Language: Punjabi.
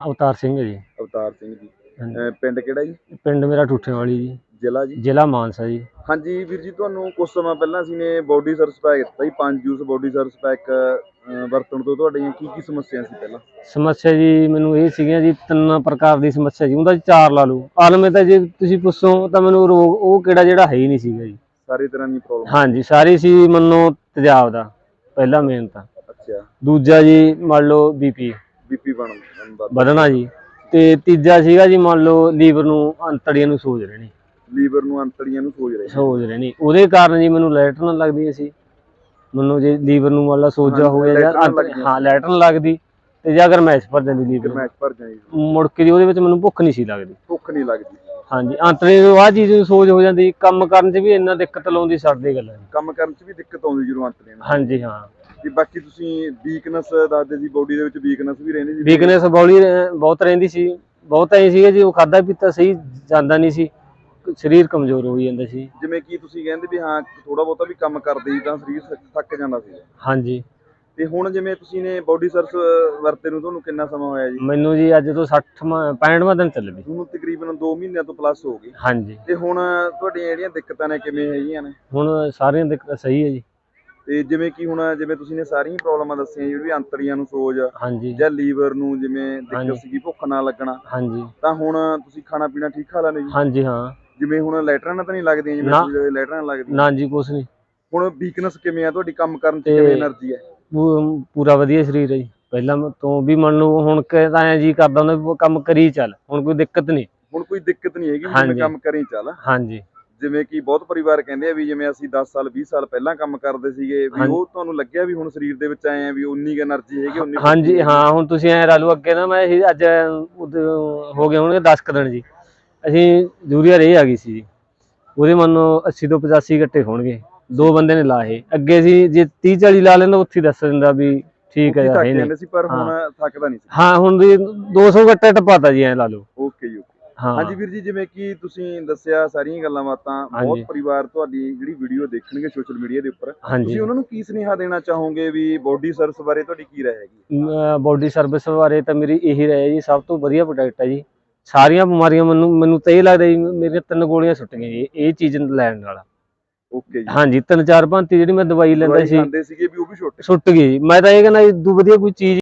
ਅਵਤਾਰ ਸਿੰਘ ਜੀ। ਅਵਤਾਰ ਸਿੰਘ ਜੀ। ਹਾਂਜੀ। ਅਹ ਪਿੰਡ ਕਿਹੜਾ ਜੀ? ਪਿੰਡ ਮੇਰਾ ਠੂਠੇ ਵਾਲੀ ਜੀ। ਜ਼ਿਲ੍ਹਾ ਜੀ? ਜ਼ਿਲ੍ਹਾ ਮਾਨਸਾ ਜੀ। ਹਾਂਜੀ ਵੀਰ ਜੀ ਤੁਹਾਨੂੰ ਕੁਝ ਸਮਾਂ ਪਹਿਲਾਂ ਅਸੀਂ ਨੇ ਬੋਡੀ ਸਰਵਿਸ ਪੈਕ ਦਿੱਤਾ ਜੀ ਪੰਜ ਜੂਸ ਬੋਡੀ ਸਰਵਿਸ ਪੈਕ ਵਰਤਣ ਤੋਂ ਤੁਹਾਡੀਆਂ ਕੀ ਕੀ ਸਮੱਸਿਆ ਸੀ ਪਹਿਲਾਂ? ਸਮੱਸਿਆ ਜੀ ਮੈਨੂੰ ਇਹ ਸੀਗੀਆਂ ਜੀ ਤਿੰਨ ਪ੍ਰਕਾਰ ਦੀ ਸਮੱਸਿਆ ਜੀ। ਉਹਦਾ ਚਾਰ ਲਾ ਲਓ। ਆਲਮੇ ਤਾਂ ਜੇ ਤੁਸੀਂ ਪੁੱਛੋ ਤਾਂ ਮੈਨੂੰ ਰੋਗ ਉਹ ਕਿਹੜਾ ਜਿਹੜਾ ਹੈ ਹੀ ਨਹੀਂ ਸੀਗਾ ਜੀ। ਸਾਰੀ ਤਰ੍ਹਾਂ ਦੀ ਪ੍ਰੋਬਲਮ ਹਾਂਜੀ ਸਾਰੀ ਸੀ ਮੰਨੋ ਤੇਜ਼ਾਬ ਦਾ। ਪਹਿਲਾ ਮੇਨ ਤਾਂ। ਅੱਛਾ। ਦੂਜਾ ਜੀ ਮੰਨ ਲਓ ਬੀਪੀ ਬੀਪੀ ਬਣ ਦਾ ਵਧਣਾ ਜੀ। ਤੇ ਤੀਜਾ ਸੀਗਾ ਜੀ ਮੰਨ ਲਓ ਲੀਵਰ ਨੂੰ ਅੰਤੜੀਆਂ ਨੂੰ ਸੋਜ ਰਹਿਣੀ ਲੀਵਰ ਨੂੰ ਅੰਤੜੀਆਂ ਨੂੰ ਸੋਜ ਰਹੇ ਸੋਜ ਰਹਿਣੀ ਉਹਦੇ ਕਾਰਨ ਜੀ ਮੈਨੂੰ ਲੈਟਰਨ ਲੱਗਦੀਆਂ ਸੀ। ਮੈਨੂੰ ਜੇ ਲੀਵਰ ਨੂੰ ਮੰਨ ਲਾ ਸੋਜਾ ਹੋ ਗਿਆ ਜਾਂ ਅੰਤ- ਹਾਂ ਲੈਟਰਨ ਲੱਗਦੀ। ਤੇ ਜਾਂ ਅਗਰ ਮੈਚ ਭਰ ਜਾਂਦੀ ਲੀਵਰ ਨੂੰ। ਮੈਚ ਭਰ ਜਾਈ ਮੁੜ ਕੇ ਜੀ ਉਹਦੇ ਵਿੱਚ ਮੈਨੂੰ ਭੁੱਖ ਨਹੀਂ ਸੀ ਲੱਗਦੀ। ਭੁੱਖ ਨਹੀਂ ਲੱਗਦੀ। ਹਾਂਜੀ ਅੰਤੜੇ ਨੂੰ ਆਹ ਚੀਜ਼ ਨੂੰ ਸੋਜ ਹੋ ਜਾਂਦੀ ਕੰਮ ਕਰਨ 'ਚ ਵੀ ਇੰਨਾ ਦਿੱਕਤ ਲਾਉਂਦੀ ਸਾਡੇ ਗੱਲ ਕੰਮ ਕਰਨ 'ਚ ਵੀ ਦਿੱਕਤ ਆਉਂਦੀ ਜਦੋਂ ਅੰਤੜੀਆਂ ਨੂੰ। ਹਾਂਜੀ ਹਾਂ। ਤੇ ਬਾਕੀ ਤੁਸੀਂ ਵੀਕਨੈਸ ਦੱਸਦੇ ਸੀ ਬੋਡੀ ਦੇ ਵਿੱਚ ਵੀਕਨੈਸ ਵੀ ਰਹਿੰਦੀ ਸੀ ਵੀਕਨੈਸ ਬੌਲੀ ਬਹੁਤ ਰਹਿੰਦੀ ਸੀ। ਬਹੁਤ ਐ ਸੀਗਾ ਜੀ ਉਹ ਖਾਦਾ ਪੀਤਾ ਸਹੀ ਜਾਂਦਾ ਨਹੀਂ ਸੀ। ਸਰੀਰ ਕਮਜ਼ੋਰ ਹੋ ਜਾਂਦਾ ਸੀ। ਜਿਵੇਂ ਕਿ ਤੁਸੀਂ ਕਹਿੰਦੇ ਵੀ ਹਾਂ ਥੋੜਾ ਬਹੁਤਾ ਵੀ ਕੰਮ ਕਰਦੇ ਸੀ ਤਾਂ ਸਰੀਰ ਥੱਕ ਜਾਂਦਾ ਸੀ। ਹਾਂਜੀ। ਤੇ ਹੁਣ ਜਿਵੇਂ ਤੁਸੀਂ ਨੇ ਬੋਡੀ ਸਰਵਿਸ ਵਰਤੇ ਨੂੰ ਤੁਹਾਨੂੰ ਕਿੰਨਾ ਸਮਾਂ ਹੋਇਆ ਜੀ? ਮੈਨੂੰ ਜੀ ਅੱਜ ਤੋਂ 60 65ਵਾਂ ਦਿਨ ਚੱਲ ਪਈ ਤੁਹਾਨੂੰ ਤਕਰੀਬਨ 2 ਮਹੀਨਿਆਂ ਤੋਂ ਪਲੱਸ ਹੋ ਗਏ ਹਾਂਜੀ। ਤੇ ਹੁਣ ਤੁਹਾਡੀਆਂ ਜਿਹੜੀਆਂ ਦਿੱਕਤਾਂ ਨੇ ਕਿਵੇਂ ਹੈਗੀਆਂ ਨੇ? ਹੁਣ ਸਾਰੀਆਂ ਦਿੱਕਤਾਂ ਸਹੀ ਹੈ ਜੀ। ਤੇ ਜਿਵੇਂ ਕੀ ਹੁਣ ਜਿਵੇਂ ਤੁਸੀਂ ਨੇ ਸਾਰੀਆਂ ਪ੍ਰੋਬਲਮਾਂ ਦੱਸੀਆਂ ਜਿਹੜੀ ਅੰਤੜੀਆਂ ਨੂੰ ਸੋਜ ਜਾਂ ਲੀਵਰ ਨੂੰ ਜਿਵੇਂ ਦਿੱਕਤ ਸੀਗੀ ਭੁੱਖ ਨਾ ਲੱਗਣਾ ਹਾਂਜੀ। ਤਾਂ ਹੁਣ ਤੁਸੀਂ ਖਾਣਾ ਪੀਣਾ ਠੀਕ ਖਾ ਲੈਂਦੇ ਹਾਂਜੀ ਹਾਂ। ਜਿਵੇਂ ਹੁਣ ਲੈਟਰਾਂ ਤਾਂ ਨਹੀਂ ਲੱਗਦੀਆਂ ਜਿਵੇਂ ਲੈਟਰਾਂ ਲੱਗਦੀਆਂ? ਨਾ ਜੀ ਕੁਛ ਨਹੀਂ। ਹੁਣ ਵੀਕਨੈਸ ਕਿਵੇਂ ਆ? ਤੁਹਾਡੀ ਕੰਮ ਕਰਨ ਤੇ ਕਿਵੇਂ એનર્ਜੀ ਹੈ ਪੂਰਾ ਵਧੀਆ ਸਰੀਰ ਹੈ ਜੀ। ਪਹਿਲਾਂ ਤੋਂ ਵੀ ਮੰਨ ਲਓ ਹੁਣ ਕਹਿੰਦਾ ਆ ਜੀ ਕਰਦਾ ਹੁੰਦਾ ਕੰਮ ਕਰੀ ਚੱਲ। ਹੁਣ ਕੋਈ ਦਿੱਕਤ ਨਹੀਂ। ਹੁਣ ਕੋਈ ਦਿੱਕਤ ਨਹੀਂ ਹੈਗੀ ਮੈਂ ਕੰਮ ਕਰੀ ਚੱਲ। ਹਾਂਜੀ। ਜਿਵੇਂ ਕਿ ਬਹੁਤ ਪਰਿਵਾਰ ਕਹਿੰਦੇ ਆ ਵੀ ਜਿਵੇਂ ਅਸੀਂ 10 ਸਾਲ 20 ਸਾਲ ਪਹਿਲਾਂ ਕੰਮ ਕਰਦੇ ਸੀਗੇ ਵੀ ਉਹ ਤੁਹਾਨੂੰ ਲੱਗਿਆ ਵੀ ਹੁਣ ਸਰੀਰ ਦੇ ਵਿੱਚ ਆਏ ਆ ਵੀ ਉਨੀ ਕਿ એનર્ਜੀ ਹੈਗੀ ਉਨੀ ਹਾਂਜੀ ਹਾਂ ਹੁਣ ਤੁਸੀਂ ਐ ਰਾਲੂ ਅੱਗੇ ਨਾ ਮੈਂ ਅੱਜ ਹੋ ਗਏ ਹੋਣਗੇ 10 ਕ ਜੀ। ਅਸੀਂ ਜੂਰੀਆ ਰੇ ਆ ਗਈ ਸੀ ਜੀ। ਉਹਦੇ ਮੰਨੋ 80 ਤੋਂ 85 ਗੱਟੇ ਹੋਣਗੇ। ਦੋ ਬੰਦੇ ਨੇ ਲਾਏ ਅੱਗੇ ਸੀ ਜੇ 30 40 ਲਾ ਲੈਂਦਾ ਉੱਥੇ ਦੱਸ ਦਿੰਦਾ ਵੀ ਠੀਕ ਹੈ ਯਾਰ ਇਹ ਨਹੀਂ। ਹੁਣ ਥੱਕਦਾ ਨਹੀਂ ਹਾਂ ਹੁਣ 200 ਗੱਟੇ ਟਪਾਤਾ ਜੀ ਐ ਲਾ ਲਓ। ਹਾਂ। ਹਾਂਜੀ ਵੀਰ ਜੀ ਜਿਵੇਂ ਕਿ ਤੁਸੀਂ ਦੱਸਿਆ ਸਾਰੀਆਂ ਗੱਲਾਂ ਬਾਤਾਂ ਬਹੁਤ। ਪਰਿਵਾਰ ਤੁਹਾਡੀ ਜਿਹੜੀ ਵੀਡੀਓ ਦੇਖਣਗੇ ਸੋਸ਼ਲ ਮੀਡੀਆ ਦੇ ਉੱਪਰ ਤੁਸੀਂ ਉਹਨਾਂ ਨੂੰ ਕੀ ਸੁਨੇਹਾ ਦੇਣਾ ਚਾਹੋਗੇ ਵੀ ਬੋਡੀ ਸਰਵਿਸ ਬਾਰੇ ਤੁਹਾਡੀ ਕੀ ਰਾਏ ਹੈਗੀ? ਬਾਡੀ ਸਰਵਿਸ ਬਾਰੇ ਤਾਂ ਮੇਰੀ ਇਹੀ ਰਾਏ ਹੈ ਜੀ ਸਭ ਤੋਂ ਵਧੀਆ ਪ੍ਰੋਡਕਟ ਹੈ ਜੀ। ਸਾਰੀਆਂ ਬਿਮਾਰੀਆਂ ਮੈਨੂੰ ਮੈਨੂੰ ਤਾਂ ਇਹ ਲੱਗਦਾ ਜੀ ਮੇਰੀਆਂ ਤਿੰਨ ਗੋਲੀਆਂ ਸੁੱਟ ਗਈਆਂ ਜੀ ਇਹ ਚੀਜ਼ ਲੈਣ ਨਾਲ। ਓਕੇ ਜੀ। ਹਾਂਜੀ ਤਿੰਨ ਚਾਰ ਭਾਂਤੀ ਜਿਹੜੀ ਮੈਂ ਦਵਾਈ ਲੈਂਦਾ ਸੀ ਸੁੱਟ ਗਈ। ਮੈਂ ਤਾਂ ਇਹ ਕਹਿੰਦਾ ਇਦੋਂ ਵਧੀਆ ਕੋਈ ਚੀਜ਼